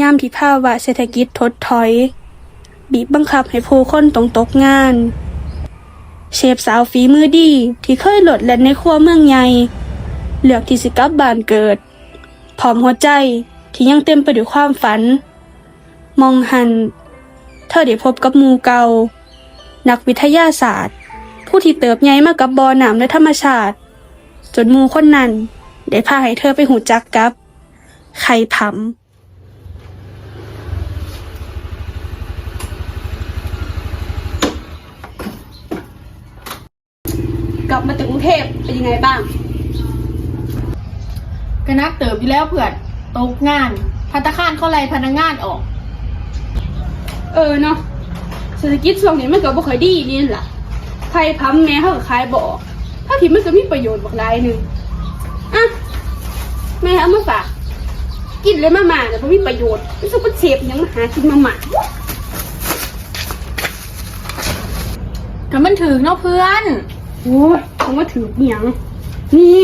ยามที่ภาวะเศรษฐกิจถดถอย บีบบังคับให้ผู้คนต้องตกงาน เชฟสาวฝีมือดีที่เคยหลดแล่นในครัวเมืองใหญ่เลือกที่สิกลับบ้านเกิดพร้อมหัวใจที่ยังเต็มไปด้วยความฝัน มองหัน เธอได้พบกับมูเกา นักวิทยาศาสตร์ ผู้ที่เติบใหญ่มากับบ่อน้ำและธรรมชาติ จนมูคนนั้น ได้พาให้เธอไปหูจักกับ ไข่ผำ กลับมาถึงกรุง เทพเป็นยังไงบ้าง ก็นักเติบอยู่แล้วเผื่อนตกงาน พัตตาคารเขาไล่พนักงานออก เออเนาะเศรษฐกิจช่วงนี้มันก็บ่ค่อยดีนี่ล่ะไข่พัมแม่เขาก็ขายบ่ออกถ้าที่มันก็มีประโยชน์บักหลายหนึงอะแม่เอามาฝากกินเลยมาม่าเนี่ยบ่มีประโยชน์มันสุกเชฟหยังมาหากินมาม่าก็มันถึงเนาะเพื่อน โอ้ยคงว่าถือเหียง นี่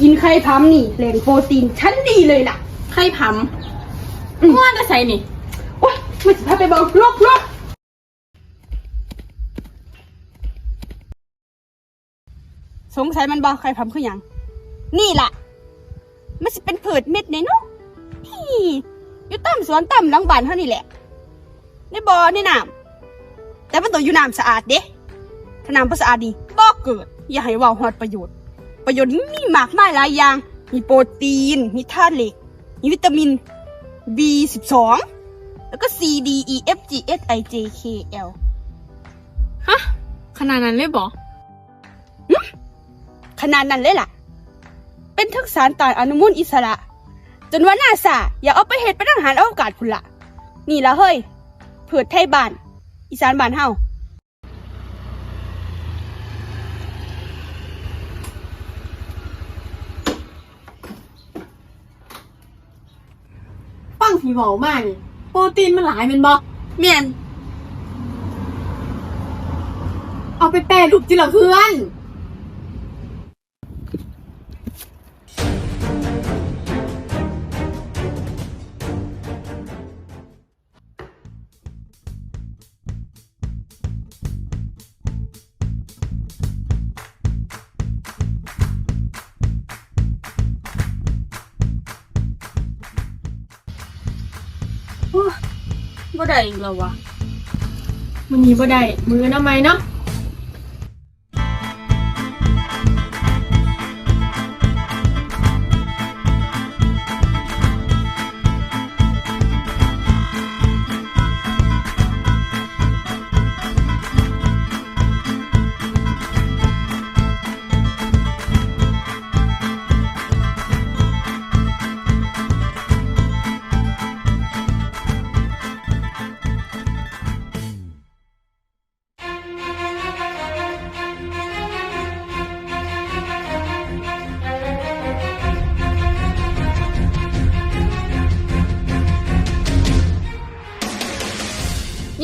กินไข่พัมนี่แหล่งโปรตีนชั้นดีเลยล่ะ ไข่ผอืมำว่าจะใส่นี่ โอ้ยมาสิพาไปเบิ่งลกลกสงสัยมันบอกใครพำคือหยังนี่ล่ะ มันสิเป็นผืดเม็ดในเนาะพี่อยู่ตามสวนตามหลังบ้านเท่านี่แหละในบ่อในน้ำแต่มันต้องอยู่น้ำสะอาดเด้ถ้าน้ำบ่สะอาดนี่บ่ เกิด อย่าให้เว่าฮอดประโยชน์ ประโยชน์มีมากมายหลายอย่าง มีโปรตีน มีธาตุเหล็ก มีวิตามิน B12 แล้วก็ C D E F G H I J K L ฮะ ขนาดนั้นเลยบอกขนาดนั้นเลยล่ะ เป็นทักษารต้านอนุมูลอิสระ จนว่านาซาอย่าเอาไปเหตุเป็นอาหารอวกาศพุ่นละนี่ละเฮ้ยเผือดไทยบ้าน อีสานบ้านเฮา ฟังผีเบามากนี่โปรตีนมันหลายเป็นบอกเมียนเอาไปแปรรูปจิละเพื่อน บ่ได้อีกแล้ววะมันนี้บ่ได้ มือน้ำไหมเนาะ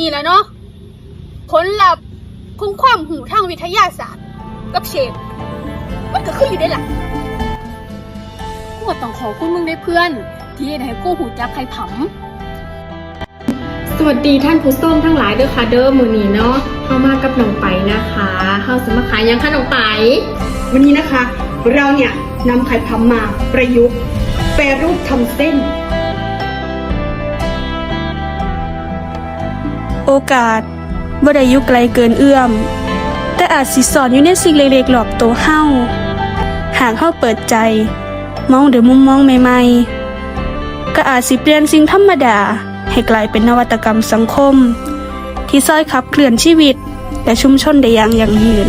นี่แหละเนาะผลลัพธ์ของความหูทางวิทยาศาสตร์ กับเชฟมันก็คืออยู่ได้ล่ะกูก็ต้องขอบคุณมึงได้เพื่อน ที่เฮ็ดให้กูหูจักไข่ผำสวัสดีท่านผู้ชมทั้งหลายเด้อค่ะเด้อมือนี้เนาะเข้ามากับน้องไปนะคะเฮาสิมาขายหยังคะน้องไป วันนี้นะคะ เราเนี่ยนำไข่พัมมาประยุกต์แปรรูปทำเส้น โอกาสบ่ได้อยู่ไกลเกินเอื้อม แต่อาจสิสอนอยู่ในสิ่งเล็กๆหลอกตัวเฮาหากเฮาเปิดใจ มองเดี๋ยวมุมมองใหม่ๆ ก็อาจสิเปลี่ยนสิ่งธรรมดา ให้กลายเป็นนวัตกรรมสังคม ที่ซอยขับเคลื่อนชีวิต และชุมชนได้อย่างยั่งยืน